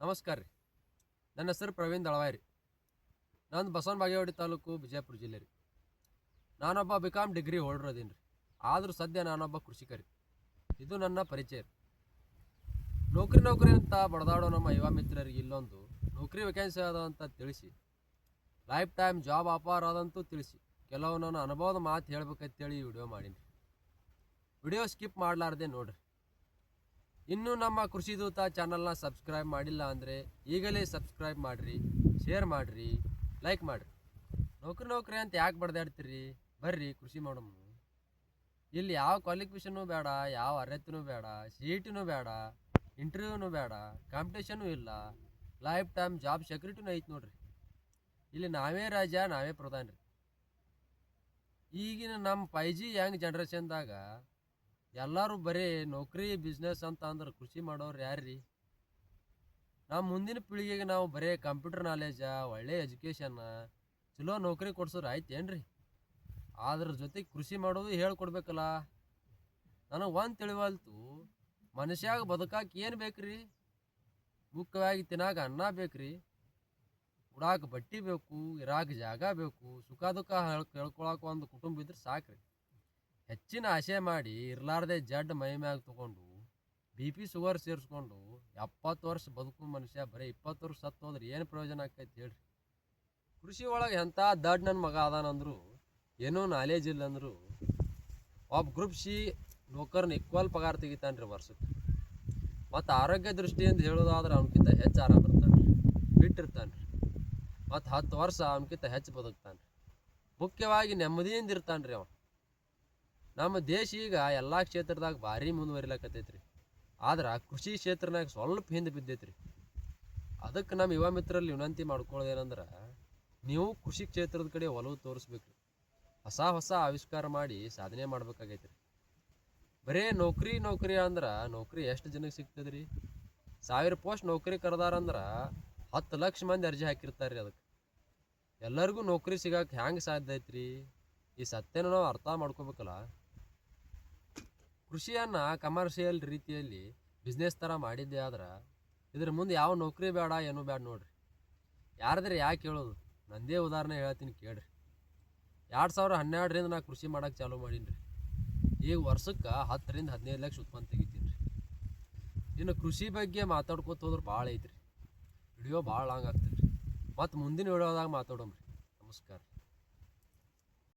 ನಮಸ್ಕಾರ ರೀ. ನನ್ನ ಹೆಸರು ಪ್ರವೀಣ್ ದಳವಾಯ್ ರೀ. ನಂದು ಬಸವನ ಬಾಗೇವಾಡಿ ತಾಲೂಕು ಬಿಜಾಪುರ ಜಿಲ್ಲೆ ರೀ. ನಾನೊಬ್ಬ ಬಿ ಕಾಮ್ ಡಿಗ್ರಿ ಹೋಲ್ಡರ್ ಅದೀನಿ ರೀ. ಆದರೂ ಸದ್ಯ ನಾನೊಬ್ಬ ಕೃಷಿಕರಿ. ಇದು ನನ್ನ ಪರಿಚಯ ರೀ. ನೌಕರಿ ನೌಕರಿ ಅಂತ ಬಡದಾಡೋ ನಮ್ಮ ಯುವ ಮಿತ್ರರಿಗೆ ಇಲ್ಲೊಂದು ನೌಕರಿ ವೇಕೆನ್ಸಿ ಅದ ಅಂತ ತಿಳಿಸಿ ಲೈಫ್ ಟೈಮ್ ಜಾಬ್ ಆಫರ್ ಅದಂತೂ ತಿಳಿಸಿ, ಕೆಲವು ನನ್ನ ಅನುಭವದ ಮಾತು ಹೇಳ್ಬೇಕಂತೇಳಿ ಈ ವಿಡಿಯೋ ಮಾಡೀನಿ ವಿಡಿಯೋ ಸ್ಕಿಪ್ ಮಾಡಲಾರ್ದೆ ನೋಡ್ರಿ. ಇನ್ನೂ ನಮ್ಮ ಕೃಷಿ ದೂತ ಚಾನಲ್ನ ಸಬ್ಸ್ಕ್ರೈಬ್ ಮಾಡಿಲ್ಲ ಅಂದರೆ ಈಗಲೇ ಸಬ್ಸ್ಕ್ರೈಬ್ ಮಾಡಿರಿ, ಶೇರ್ ಮಾಡಿರಿ, ಲೈಕ್ ಮಾಡಿರಿ. ನೌಕರಿ ನೌಕರಿ ಅಂತ ಯಾಕೆ ಬಡ್ದಾಡ್ತೀರಿ? ಬರ್ರಿ ಕೃಷಿ ಮಾಡಮ್ಮ ಇಲ್ಲಿ ಯಾವ ಕ್ವಾಲಿಫಿಕೇಷನು ಬೇಡ, ಯಾವ ಅರ್ಹತೆನೂ ಬೇಡ ಸಿ ಟಿನೂ ಬೇಡ ಇಂಟರ್ವ್ಯೂನೂ ಬೇಡ ಕಾಂಪಿಟೇಷನೂ ಇಲ್ಲ ಲೈಫ್ ಟೈಮ್ ಜಾಬ್ ಸೆಕ್ಯೂರಿಟಿನೂ ಐತೆ ನೋಡ್ರಿ. ಇಲ್ಲಿ ನಾವೇ ರಾಜ, ನಾವೇ ಪ್ರಧಾನ ರೀ ಈಗಿನ ನಮ್ಮ ಫೈ ಜಿ ಯಂಗ್ ಜನ್ರೇಷನ್ದಾಗ ಎಲ್ಲರೂ ಬರೀ ನೌಕರಿ ಬಿಸ್ನೆಸ್ ಅಂತ ಅಂದ್ರೆ ಕೃಷಿ ಮಾಡೋರು ಯಾರ್ರಿ? ನಮ್ಮ ಮುಂದಿನ ಪೀಳಿಗೆಗೆ ನಾವು ಬರೀ ಕಂಪ್ಯೂಟರ್ ನಾಲೆಜ ಒಳ್ಳೆ ಎಜುಕೇಷನ್ ಚಲೋ ನೌಕರಿ ಕೊಡ್ಸೋರು ಆಯ್ತೇನ್ರಿ? ಅದ್ರ ಜೊತೆಗೆ ಕೃಷಿ ಮಾಡೋದು ಹೇಳ್ಕೊಡ್ಬೇಕಲ್ಲ? ನನಗೆ ಒಂದು ತಿಳಿವಲ್ತು, ಮನುಷ್ಯಾಗ ಬದುಕಾಕ ಏನು ಬೇಕ್ರಿ? ಮುಖ್ಯವಾಗಿ ತಿನ್ನಾಕ ಅನ್ನ ಬೇಕ್ರಿ, ಉಡಾಕ ಬಟ್ಟೆ ಬೇಕು, ಇರಾಕ ಜಾಗ ಬೇಕು, ಸುಖ ದುಃಖ ಹೇಳ್ ಹೇಳ್ಕೊಳಕ ಒಂದು ಕುಟುಂಬ ಇದ್ರೆ ಸಾಕ್ರಿ. ಹೆಚ್ಚಿನ ಆಸೆ ಮಾಡಿ ಇರಲಾರ್ದೆ ಜಡ್ ಮೈ ಮ್ಯಾಗ ತಗೊಂಡು ಬಿ ಪಿ ಶುಗರ್ ಸೇರಿಸ್ಕೊಂಡು ಎಪ್ಪತ್ತು ವರ್ಷ ಬದುಕು ಮನುಷ್ಯ, ಬರೀ ಇಪ್ಪತ್ತು ವರ್ಷ ಸತ್ತು ಹೋದ್ರೆ ಏನು ಪ್ರಯೋಜನ ಆಕೈತಿ ಹೇಳ್ರಿ. ಕೃಷಿ ಒಳಗೆ ಎಂಥ ದಡ್ ನನ್ನ ಮಗ ಅದಾನಂದ್ರು ಏನೂ ನಾಲೇಜ್ ಇಲ್ಲ ಅಂದರು ಒಬ್ಬ ಗ್ರೂಪ್ ಸಿ ನೌಕರನ ಇಕ್ವಲ್ ಪಗಾರ ತೆಗಿತಾನೆ ರೀ ವರ್ಷಕ್ಕೆ ಮತ್ತು ಆರೋಗ್ಯ ದೃಷ್ಟಿಯಿಂದ ಹೇಳೋದಾದ್ರೆ ಅವನಕ್ಕಿಂತ ಹೆಚ್ಚು ಆರಾಮ ಇರ್ತಾನೆ ಫಿಟ್ ಇರ್ತಾನೆ ರೀ ಮತ್ತು ಹತ್ತು ವರ್ಷ ಅವನಕ್ಕಿಂತ ಹೆಚ್ಚು ಬದುಕ್ತಾನೆ ಮುಖ್ಯವಾಗಿ ನೆಮ್ಮದಿಯಿಂದ ಇರ್ತಾನೆ ರೀ ಅವ ನಮ್ಮ ದೇಶ ಈಗ ಎಲ್ಲ ಕ್ಷೇತ್ರದಾಗ ಭಾರಿ ಮುಂದುವರಿಲಕತ್ತೈತ್ರಿ. ಆದ್ರೆ ಕೃಷಿ ಕ್ಷೇತ್ರನಾಗ ಸ್ವಲ್ಪ ಹಿಂದೆ ಬಿದ್ದೈತಿ ರೀ ಅದಕ್ಕೆ ನಮ್ಮ ಯುವ ಮಿತ್ರರಲ್ಲಿ ವಿನಂತಿ ಮಾಡ್ಕೊಳ್ಳೋದೇನಂದ್ರೆ ನೀವು ಕೃಷಿ ಕ್ಷೇತ್ರದ ಕಡೆ ಒಲವು ತೋರಿಸ್ಬೇಕು. ಹೊಸ ಹೊಸ ಆವಿಷ್ಕಾರ ಮಾಡಿ ಸಾಧನೆ ಮಾಡ್ಬೇಕಾಗೈತ್ರಿ. ಬರೇ ನೌಕರಿ ನೌಕರಿ ಅಂದ್ರೆ ನೌಕರಿ ಎಷ್ಟು ಜನಕ್ಕೆ ಸಿಗ್ತದೆ ರೀ ಸಾವಿರ ಪೋಸ್ಟ್ ನೌಕರಿ ಕರೆದಾರಂದ್ರೆ ಹತ್ತು ಲಕ್ಷ ಮಂದಿ ಅರ್ಜಿ ಹಾಕಿರ್ತಾರೆ ರೀ ಅದಕ್ಕೆ. ಎಲ್ಲರಿಗೂ ನೌಕರಿ ಸಿಗಕ್ಕೆ ಹ್ಯಾಂಗೆ ಸಾಧ್ಯ ಐತ್ರಿ? ಈ ಸತ್ಯನ ನಾವು ಅರ್ಥ ಮಾಡ್ಕೋಬೇಕಲ್ಲ. ಕೃಷಿಯನ್ನು ಕಮರ್ಷಿಯಲ್ ರೀತಿಯಲ್ಲಿ ಬಿಸ್ನೆಸ್ ಥರ ಮಾಡಿದ್ದೆ ಆದ್ರೆ ಇದ್ರ ಮುಂದೆ ಯಾವ ನೌಕರಿ ಬೇಡ, ಏನು ಬೇಡ ನೋಡ್ರಿ. ಯಾರದ್ರೆ ಯಾಕೆ ಹೇಳೋದು? ನಂದೇ ಉದಾಹರಣೆ ಹೇಳ್ತೀನಿ ಕೇಳ್ರಿ. ಎರಡು ಸಾವಿರ ಹನ್ನೆರಡರಿಂದ ನಾ ಕೃಷಿ ಮಾಡೋಕೆ ಚಾಲೂ ಮಾಡೀನಿ ರೀ ಈಗ ವರ್ಷಕ್ಕೆ ಹತ್ತರಿಂದ ಹದಿನೈದು ಲಕ್ಷ ಉತ್ಪನ್ನ ತೆಗಿತೀನಿ ರೀ ಇನ್ನು ಕೃಷಿ ಬಗ್ಗೆ ಮಾತಾಡ್ಕೋತ ಹೋದ್ರೆ ಭಾಳ ಐತ್ರಿ. ವಿಡಿಯೋ ಭಾಳ ಲಾಂಗ್ ಆಗ್ತದೆ ರೀ ಮತ್ತು ಮುಂದಿನ ವಿಡಿಯೋದಾಗ ಮಾತಾಡೋಣ ರೀ ನಮಸ್ಕಾರ.